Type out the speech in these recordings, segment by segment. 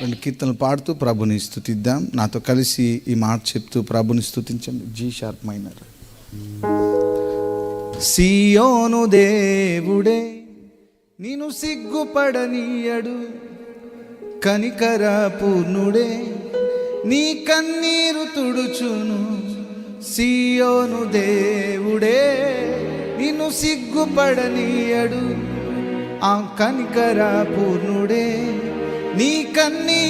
రెండు కీర్తనలు పాడుతూ ప్రభుని స్థుతిద్దాం నాతో కలిసి ఈ మాట చెప్తూ ప్రభుని స్థుతించండి జీ షార్ప్ మైనర్. సియోను దేవుడే నేను సిగ్గుపడనీయడు. కనికర పూర్ణుడే నీ కన్నీరు తుడుచును. సియోను దేవుడే నిన్ను సిగ్గుపడనీయడు. ఆ కనికర పూర్ణుడే నీ కన్నీ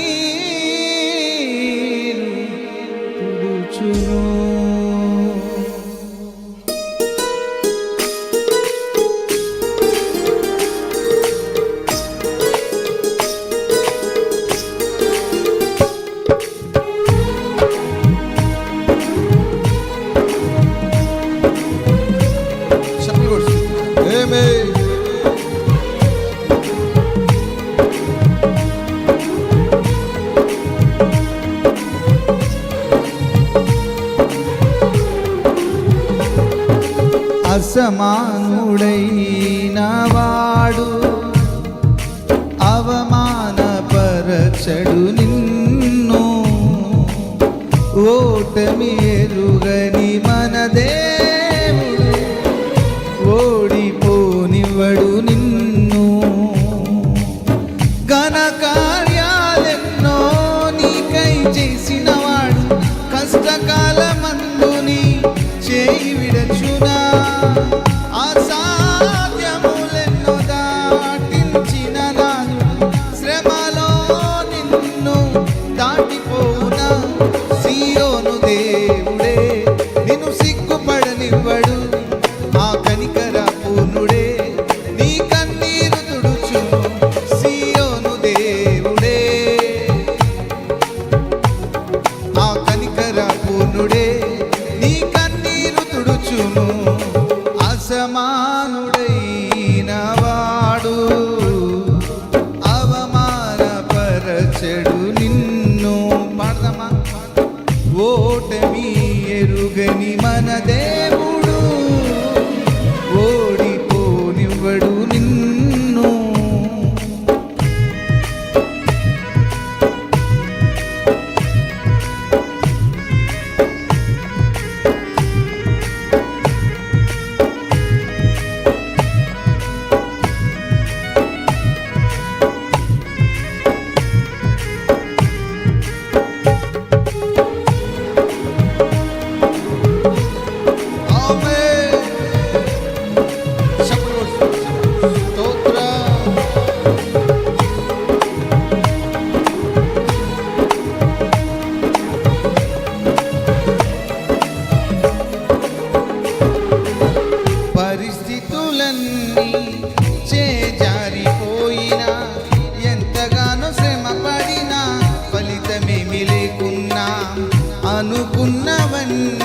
సమానుడైనవాడు అవమానపరచడు నిన్ను ఓటమి ఎరుగని మనదే మిగిలికున్నా అనుకున్నవన్నీ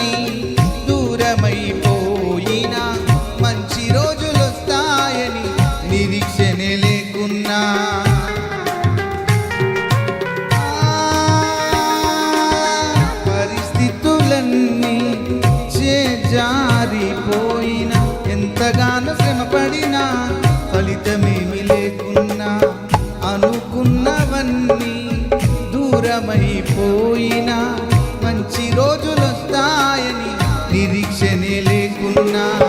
না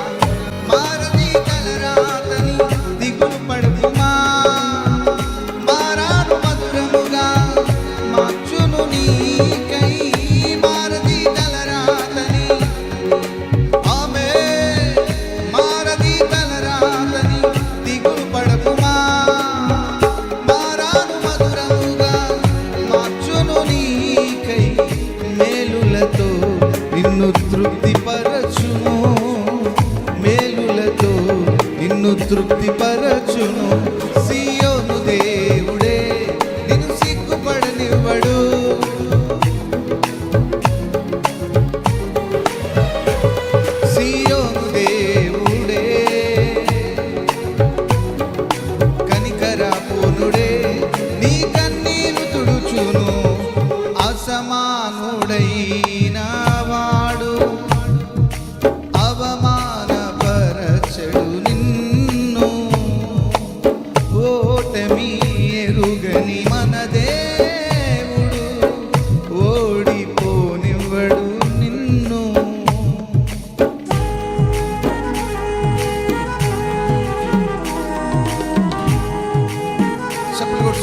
Deus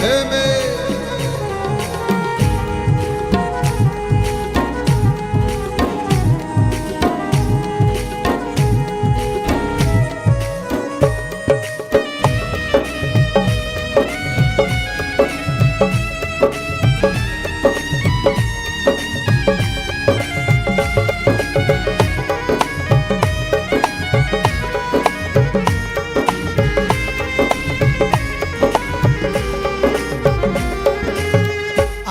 já amei.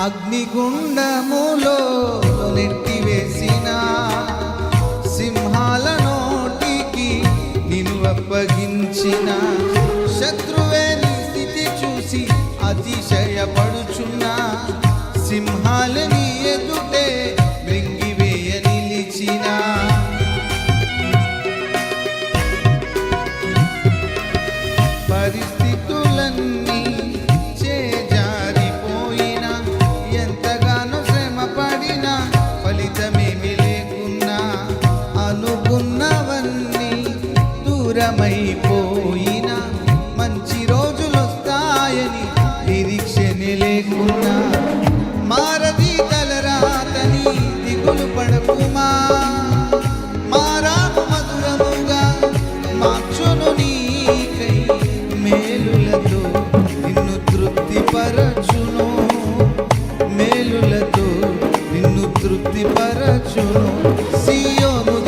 అగ్నిగుండములో నెట్టివేసిన సింహాల నోటికి నిన్ను అప్పగించిన. శత్రువేని స్థితి చూసి అతిశయపడుచున్న Show. See your mood.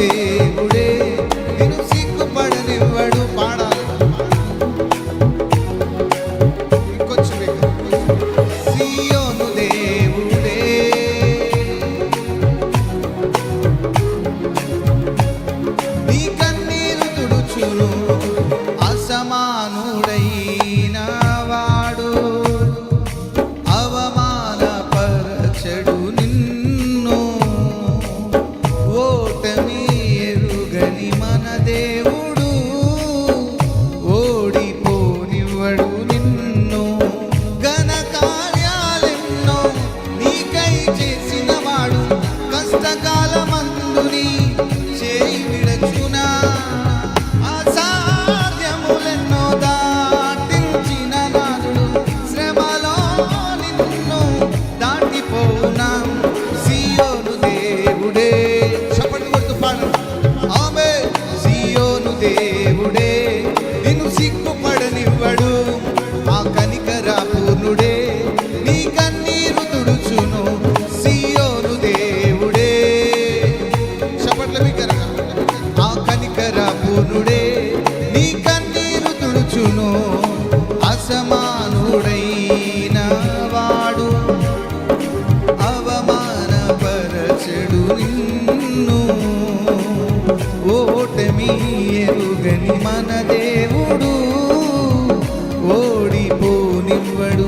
సమానుడైన వాడు అవమానపరచడు నిన్ను. ఓటమి ఎరుగని మన దేవుడు ఓడిపోనివ్వడు